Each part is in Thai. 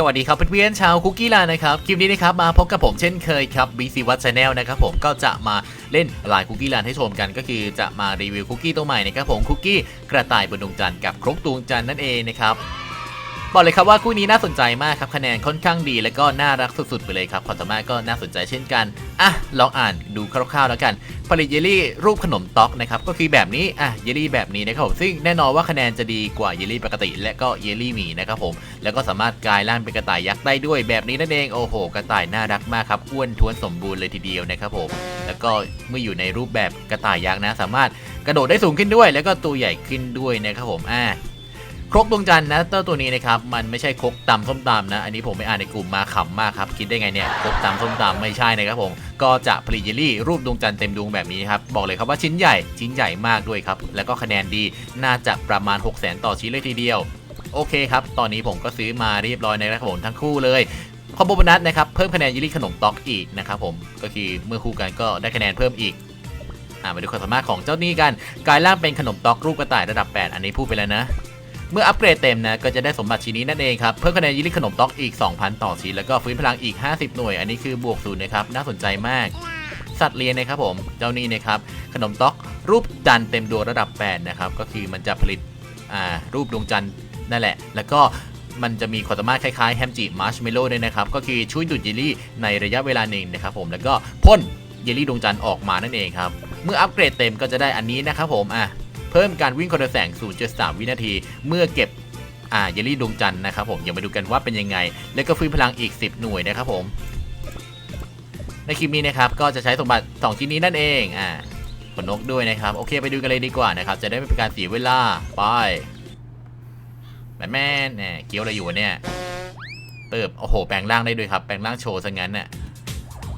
สวัสดีครับเพื่อนๆชาวคุกกี้ลานะครับ คลิปนี้นะครับมาพบกับผมเช่นเคยครับ BC Watt Channel นะครับผมก็จะมาเล่นลายคุกกี้ลานให้ชมกัน ก็คือจะมารีวิวคุกกี้ตัวใหม่นะครับผมคุกกี้กระต่ายบนดวงจันทร์กับครกดวงจันทร์นั่นเองนะครับ บอกเลยครับว่าคู่นี้น่าสนใจมากครับคะแนนค่อนข้างดี และก็น่ารักสุดๆไปเลยครับความสามารถก็น่าสนใจเช่นกันอะลองอ่านดูคร่าวๆแล้วกัน ผลิตเยลลี่รูปขนมต๊อกนะครับก็คือแบบนี้อะเยลลี่แบบนี้นะครับผมซึ่งแน่นอนว่าคะแนนจะดีกว่าเยลลี่ปกติ และก็เยลลี่หมีนะครับผมแล้วก็สามารถกลายร่างเป็นกระต่ายยักษ์ได้ด้วยแบบนี้นั่นเองโอ้โห กระต่ายน่ารักมากครับอ้วนท้วนสมบูรณ์เลยทีเดียวนะครับผมแล้วก็เมื่ออยู่ในรูปแบบกระต่ายยักษ์นะ สามารถกระโดดได้สูงขึ้นด้วย แล้วก็ตัวใหญ่ขึ้นด้วยนะครับผมอะ ครกดวงจันทร์นะเจ้าตัวนี้นะครับมันไม่ใช่ครกตำส้มตำนะ อันนี้ผมไปอ่านในกลุ่มมาขำมากครับคิดได้ไงเนี่ยครกตำส้มตำไม่ใช่นะครับผมก็จะผลิตเยลลี่รูปดวงจันทร์เต็มดวงแบบนี้ครับบอกเลยครับว่าชิ้นใหญ่ชิ้นใหญ่มากด้วยครับแล้วก็คะแนนดีน่าจะประมาณ 6 0 0 0 0 0 ต่อชิ้นเลยทีเดียว โอเคครับ ตอนนี้ผมก็ซื้อมาเรียบร้อยในนะครับผมทั้งคู่เลยคอมโบโบนัสนะครับเพิ่มคะแนนเยลลี่ขนมต๊อกอีกนะครับผมก็คือเมื่อคู่กันก็ได้คะแนนเพิ่มอีกอ่ามาดูความสามารถของเจ้านี้กันกลายร่างเป็นขนมต๊อกรูปกระต่ายระดับ 8 อันนี้พูดไปแล้วนะ เมื่ออัปเกรดเต็มนะก็จะได้สมบัติชิ้นนี้นั่นเองครับ เพิ่มคะแนนยิลิขนมต๊อกอีก 2,000 ต่อชิ้น แล้วก็ฟื้นพลังอีก 50 หน่วย อันนี้คือบวกศูนย์นะครับ น่าสนใจมาก สัตว์เลี้ยงนะครับผม เจ้านี้นะครับ ขนมต๊อกรูปจันทร์เต็มดวงระดับ 8 นะครับ ก็คือมันจะผลิตรูปดวงจันทร์นั่นแหละ แล้วก็มันจะมีความสามารถคล้ายๆแฮมจิมาร์ชเมลโล่ด้วยนะครับ ก็คือช่วยดูดเยลลี่ในระยะเวลาหนึ่งนะครับผม แล้วก็พ่นเยลลี่ดวงจันทร์ออกมานั่นเองครับ เมื่ออัปเกรดเต็มก็จะได้อันนี้นะครับผม อะ เพิ่มการวิ่งคนละแสง 0.3 วินาที เมื่อเก็บอ่าเยลลี่ดวงจันทร์นะครับผมเดี๋ยวมาดูกันว่าเป็นยังไง แล้วก็ฟื้นพลังอีก 10 หน่วยนะครับผม ในคลิปนี้นะครับก็จะใช้สมบัติ 2 ชิ้นนี้นั่นเองอ่าขนนกด้วยนะครับ โอเคไปดูกันเลยดีกว่านะครับ จะได้ไม่เป็นการเสียเวลาไปแมนแม่นแหมเกี้ยวอะไรอยู่เนี่ยเติบโอ้โห แปลงร่างได้ด้วยครับ แปลงร่างโชว์ซะงั้นน่ะ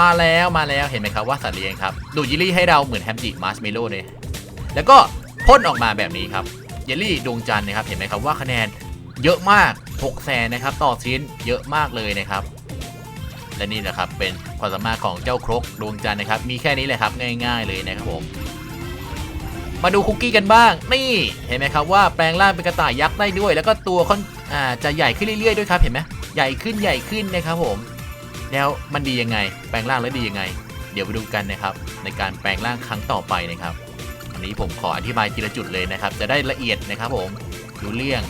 มาแล้วมาแล้วเห็นไหมครับว่าสัตว์เลี้ยงครับ ดูดเยลลี่ให้เราเหมือนแฮมจิมาร์ชเมลโล่เลยแล้วก็ พ่นออกมาแบบนี้ครับเยลลี่ดวงจันทร์นะครับเห็นไหมครับว่าคะแนนเยอะมาก6แสนนะครับต่อชิ้นเยอะมากเลยนะครับ และนี่นะครับเป็นความสามารถของเจ้าครกดวงจันทร์นะครับ มีแค่นี้แหละครับง่าย ๆเลยนะครับผมมาดูคุกกี้กันบ้าง นี่เห็นไหมครับว่าแปลงร่างเป็นกระต่ายยักษ์ได้ด้วย แล้วก็ตัวค่อนอ่าจะใหญ่ขึ้นเรื่อยๆด้วยครับเห็นไหมใหญ่ขึ้นใหญ่ขึ้นนะครับผม แล้วมันดียังไง แปลงร่างแล้วดียังไง เดี๋ยวไปดูกันนะครับ ในการแปลงร่างครั้งต่อไปนะครับ นี้ผมขออธิบายทีละจุดเลยนะครับ จะได้ละเอียดนะครับผมดูเรื่อง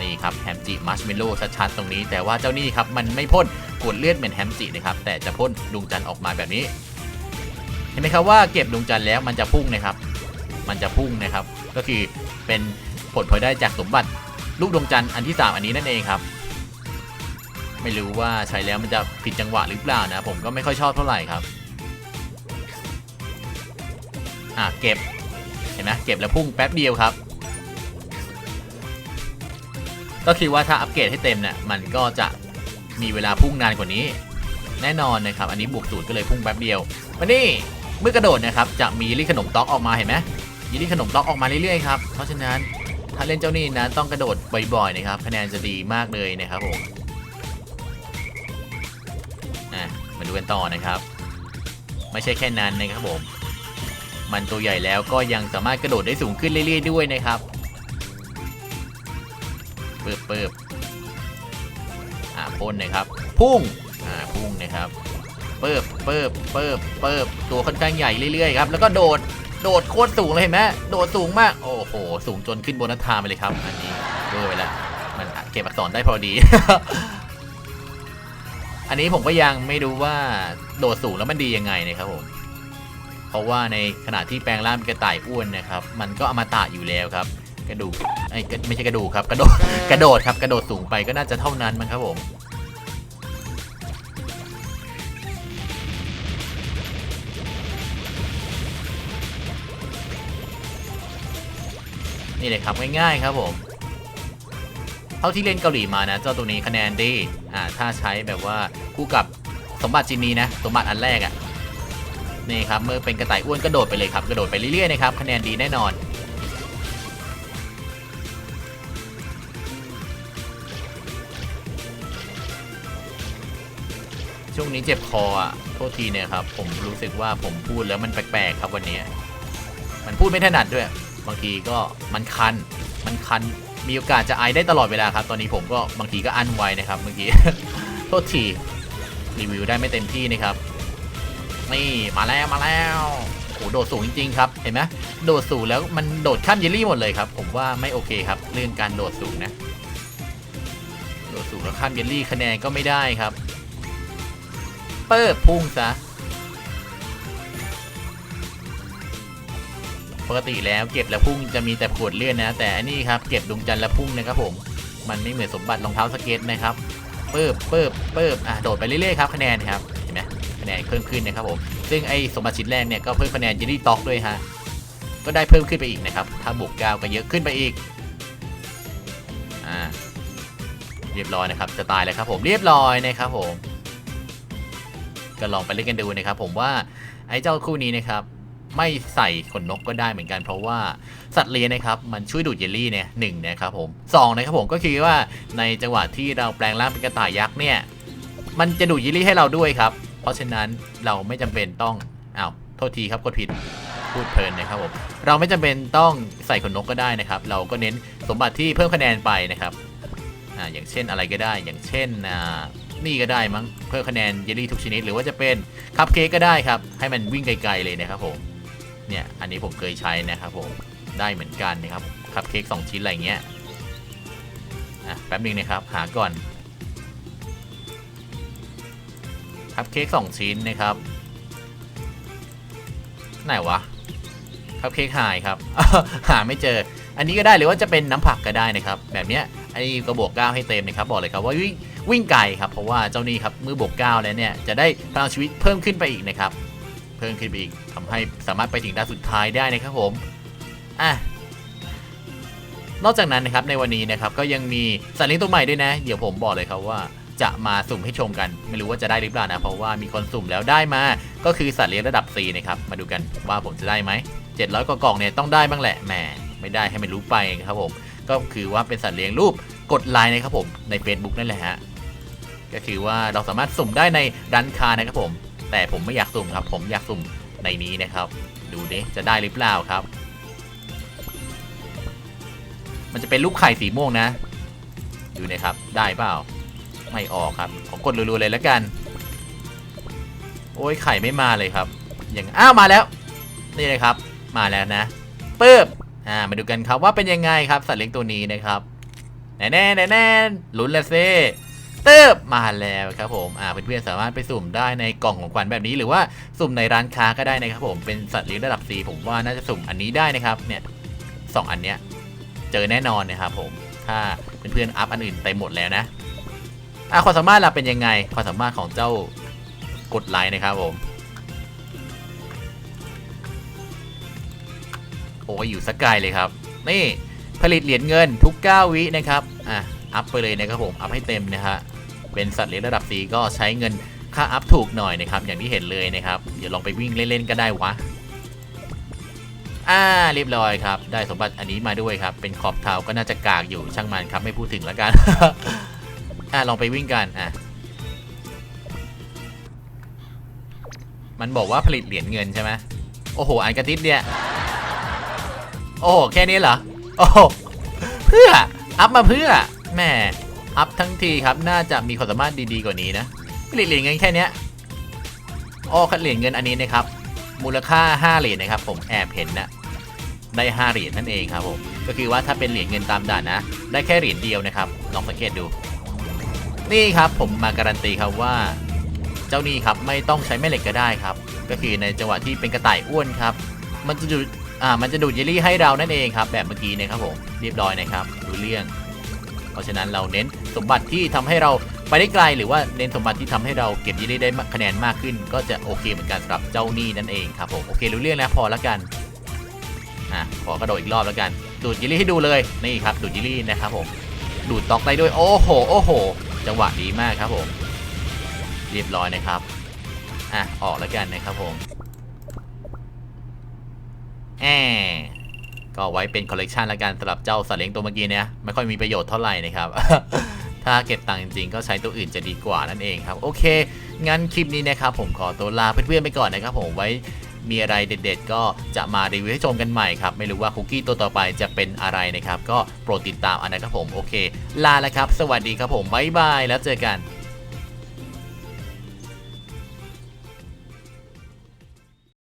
นี่ครับแฮมจิมัชเมลโล่ชัดๆตรงนี้ แต่ว่าเจ้านี่ครับมันไม่พ่นกดเลือดเหมือนแฮมจินะครับแต่จะพ่นดวงจันทร์ออกมาแบบนี้ เห็นไหมครับว่าเก็บดวงจันทร์แล้วมันจะพุ่งนะครับ มันจะพุ่งนะครับ ก็คือเป็นผลพลอยได้จากสมบัติลูกดวงจันทร์อันที่ 3 อันนี้นั่นเองครับ ไม่รู้ว่าใช้แล้วมันจะผิดจังหวะหรือเปล่านะ ผมก็ไม่ค่อยชอบเท่าไหร่ครับ อะเก็บ เห็นไหมเก็บแล้วพุ่งแป๊บเดียวครับ ก็คิดว่าถ้าอัปเกรดให้เต็มเนี่ยมันก็จะมีเวลาพุ่งนานกว่านี้ แน่นอนนะครับ อันนี้บวกสูตรก็เลยพุ่งแป๊บเดียวมานี่เมื่อกระโดดนะครับจะมียี่ลี่ขนมต๊อกออกมาเห็นไหมยี่ลี่ขนมต๊อกออกมาเรื่อยๆครับเพราะฉะนั้นถ้าเล่นเจ้านี่นะต้องกระโดดบ่อยๆนะครับคะแนนจะดีมากเลยนะครับผมมาดูกันต่อนะครับ ไม่ใช่แค่นั้นนะครับผม มันตัวใหญ่แล้วก็ยังสามารถกระโดดได้สูงขึ้นเรื่อยๆด้วยนะครับเปิบเปิบอ่าพ่นนะครับ พุ่งอ่าพุ่งนะครับเปิบเปิบเปิบเปิบตัวค่อนข้างใหญ่เรื่อยๆครับแล้วก็โดดโดดโคตรสูงเลยเห็นไหมโดดสูงมากโอ้โหสูงจนขึ้นบนน้าทางไปเลยครับ อันนี้เบอร์ไปแล้วมันเก็บอักษรได้พอดี อันนี้ผมก็ยังไม่รู้ว่าโดดสูงแล้วมันดียังไงนะครับผม เพราะว่าในขณะที่แปลงร่างเป็นกระต่ายอ้วนนะครับ มันก็อมตะอยู่แล้วครับ กระดูกไอ้ยไม่ใช่กระดูกครับ กระโดดกระโดดครับกระโดดสูงไปก็น่าจะเท่านั้นมั้งครับผมนี่เลยครับง่ายๆครับผมเท่าที่เล่นเกาหลีมานะ เจ้าตัวนี้คะแนนดีอ่าถ้าใช้แบบว่าคู่กับสมบัติชิ้นนี้นะ สมบัติอันแรกอะ่ะ นี่ครับเมื่อเป็นกระต่ายอ้วนกระโดดไปเลยครับกระโดดไปเรื่อยๆนะครับคะแนนดีแน่นอนช่วงนี้เจ็บคออะโทษทีเนี่ยครับ ผมรู้สึกว่าผมพูดแล้วมันแปลกๆครับวันนี้ มันพูดไม่ถนัดด้วย บางทีก็มันคัน มันคัน มีโอกาสจะไอได้ตลอดเวลาครับ ตอนนี้ผมก็บางทีก็อั้นไว้นะครับเมื่อกี้ โทษทีรีวิวได้ไม่เต็มที่นะครับ นี่มาแล้วมาแล้วโอ้โหโดดสูงจริงๆครับเห็นไหมโดดสูงแล้วมันโดดข้ามเยลลี่หมดเลยครับ ผมว่าไม่โอเคครับ เรื่องการโดดสูงนะโดดสูงแล้วข้ามเยลลี่คะแนนก็ไม่ได้ครับ เปิดพุ่งซะปกติแล้วเก็บแล้วพุ่งจะมีแต่ขวดเลื่อนนะ แต่อันนี้ครับเก็บดวงจันทร์แล้วพุ่งนะครับผมมันไม่เหมือนสมบัติรองเท้าสเก็ตนะครับเปิบเปิบเปิบอะโดดไปเรื่อยๆครับคะแนนครับ คะแนนเพิ่มขึ้นนะครับผม ซึ่งไอ้สมบัติชิ้นแรกเนี่ยก็เพิ่มคะแนนยินดีต็อกด้วยฮะ ก็ได้เพิ่มขึ้นไปอีกนะครับ ถ้าบวกเก้าก็เยอะขึ้นไปอีก อ่า เรียบร้อยนะครับ จะตายแล้วครับผมเรียบร้อยนะครับผม ก็ลองไปเล่นกันดูนะครับผมว่าไอ้เจ้าคู่นี้นะครับไม่ใส่ขนนกก็ได้เหมือนกันเพราะว่าสัตว์เลี้ยงนะครับมันช่วยดูดเยลลี่เนี่ยหนึ่งนะครับผมสองนะครับผมก็คือว่าในจังหวะที่เราแปลงร่างเป็นกระต่ายยักษ์เนี่ย มันจะดูดเยลลี่ให้เราด้วยครับ เพราะฉะนั้นเราไม่จำเป็นต้องอ้าวโทษทีครับกดผิดพูดเพลินนะครับผมเราไม่จำเป็นต้องใส่ขนนกก็ได้นะครับ เราก็เน้นสมบัติที่เพิ่มคะแนนไปนะครับอ่าอย่างเช่นอะไรก็ได้ อย่างเช่นอ่านี่ก็ได้มั้งเพิ่มคะแนนเยลลี่ทุกชนิด หรือว่าจะเป็นคัพเค้กก็ได้ครับ ให้มันวิ่งไกลๆเลยนะครับผมเนี่ยอันนี้ผมเคยใช้นะครับผมได้เหมือนกันนะครับคัพเค้กสองชิ้นอะไรเงี้ยอะแป๊บนึงนะครับหาก่อน คัพเค้กสองชิ้นนะครับ ไหนวะคัพเค้กหายครับ หาไม่เจอ อันนี้ก็ได้หรือว่าจะเป็นน้ำผักก็ได้นะครับ แบบเนี้ยไอ้กระบอกก้าวให้เต็มนะครับบอกเลยครับว่าวิ่งวิ่งไกลครับเพราะว่าเจ้านี่ครับมือบวกก้าวแล้วเนี่ยจะได้พลังชีวิตเพิ่มขึ้นไปอีกนะครับ เพิ่มขึ้นไปอีกทำให้สามารถไปถึงด้านสุดท้ายได้นะครับผมอะนอกจากนั้นนะครับในวันนี้นะครับก็ยังมีสัตว์เลี้ยงตัวใหม่ด้วยนะ เดี๋ยวผมบอกเลยครับว่า จะมาสุ่มให้ชมกัน ไม่รู้ว่าจะได้หรือเปล่านะ เพราะว่ามีคนสุ่มแล้วได้มา ก็คือสัตว์เลี้ยงระดับ C นะครับ มาดูกันว่าผมจะได้ไหม 700 กว่ากล่องเนี่ยต้องได้บ้างแหละ แหม ไม่ได้ให้มันรู้ไปครับผม ก็คือว่าเป็นสัตว์เลี้ยงรูปกดไลน์นะครับผม ใน Facebook นั่นแหละฮะ ก็คือว่าเราสามารถสุ่มได้ในร้านค้านะครับผม แต่ผมไม่อยากสุ่มครับ ผมอยากสุ่มในนี้นะครับ ดูดิ จะได้หรือเปล่าครับ มันจะเป็นลูกไข่สีม่วงนะ ดูนะครับ ได้เปล่า ไม่ออกครับผมกดรัวๆเลยแล้วกัน โอ้ยไข่ไม่มาเลยครับ อย่างอ้าวมาแล้ว นี่เลยครับ มาแล้วนะปึ๊บอ่ามาดูกันครับว่าเป็นยังไงครับสัตว์เลี้ยงตัวนี้นะครับแน่แน่แน่แน่ลุ้นละเซ่เติบมาแล้วครับผมอ่าเพื่อนๆสามารถไปสุ่มได้ในกล่องของขวัญแบบนี้ หรือว่าสุ่มในร้านค้าก็ได้นะครับผมเป็นสัตว์เลี้ยงระดับ C ผมว่าน่าจะสุ่มอันนี้ได้นะครับเนี่ยสองอันเนี้ยเจอแน่นอนนะครับผมถ้าเพื่อนๆอัพอันอื่นเต็มหมดแล้วนะ อ่าความสามารถเราเป็นยังไง ความสามารถของเจ้ากดไลค์นะครับผม โอ้ยอยู่สกไกลเลยครับ นี่ผลิตเหรียญเงินทุก 9 วินะครับ อะ อัพไปเลยนะครับผม อัพให้เต็มนะฮะ เป็นสัตว์เลี้ยงระดับสีก็ใช้เงินค่าอัพถูกหน่อยนะครับ อย่างที่เห็นเลยนะครับ เดี๋ยวลองไปวิ่งเล่นๆก็ได้วะ อ่าเรียบร้อยครับ ได้สมบัติอันนี้มาด้วยครับ เป็นขอบเท้าก็น่าจะกากอยู่ช่างมันครับ ไม่พูดถึงแล้วกัน อ่าลองไปวิ่งกันอะมันบอกว่าผลิตเหรียญเงินใช่ไหมโอ้โหอันกระติดเนี่ยโอ้โหแค่นี้เหรอโอ้โหเพื่ออัพมาเพื่อแม่อัพทั้งทีครับน่าจะมีความสามารถดีๆกว่านี้นะผลิตเหรียญเงินแค่เนี้ยโอ้เหรียญเงินอันนี้นะครับ มูลค่า 5 เหรียญนะครับ ผมแอบเห็นนะได้ 5 เหรียญนั่นเองครับผมก็คือว่าถ้าเป็นเหรียญเงินตามด่านนะ ได้แค่เหรียญเดียวนะครับลองสังเกตดู นี่ครับผมมาการันตีครับว่า เจ้านี่ครับไม่ต้องใช้แม่เหล็กก็ได้ครับ ก็คือในจังหวะที่เป็นกระต่ายอ้วนครับ มันจะดูดอ่ามันจะดูดเยลลี่ให้เรานั่นเองครับ แบบเมื่อกี้นะครับผมเรียบร้อยนะครับดูเรื่อง เพราะฉะนั้นเราเน้นสมบัติที่ทำให้เราไปได้ไกลหรือว่าเน้นสมบัติที่ทำให้เราเก็บเยลลี่ได้คะแนนมากขึ้น ก็จะโอเคเหมือนกันสำหรับเจ้านี่นั่นเองครับผมโอเครู้เรื่องแล้วพอแล้วกันอะขอกระโดดอีกรอบแล้วกันดูดเยลลี่ให้ดูเลยนี่ครับดูดเยลลี่นะครับผมดูดตอกได้ด้วยโอ้โหโอ้โห จังหวะดีมากครับผม เรียบร้อยนะครับ อะ ออกแล้วกันนะครับผมแอมก็ไว้เป็นคอลเลกชันละกันสำหรับเจ้าสัตว์เลี้ยงตัวเมื่อกี้เนี่ยไม่ค่อยมีประโยชน์เท่าไหร่นะครับ ถ้าเก็บตังค์จริงๆ ก็ใช้ตัวอื่นจะดีกว่านั่นเองครับ โอเค งั้นคลิปนี้นะครับผมขอตัวลาเพื่อนๆไปก่อนนะครับผมไว้ มีอะไรเด็ด ๆ ก็จะมารีวิวให้ชมกันใหม่ครับ ไม่รู้ว่าคุกกี้ตัวต่อไปจะเป็นอะไรนะครับ ก็โปรดติดตามอันนะครับผม โอเค ลาแล้วครับ สวัสดีครับผม บ๊ายบาย แล้วเจอกัน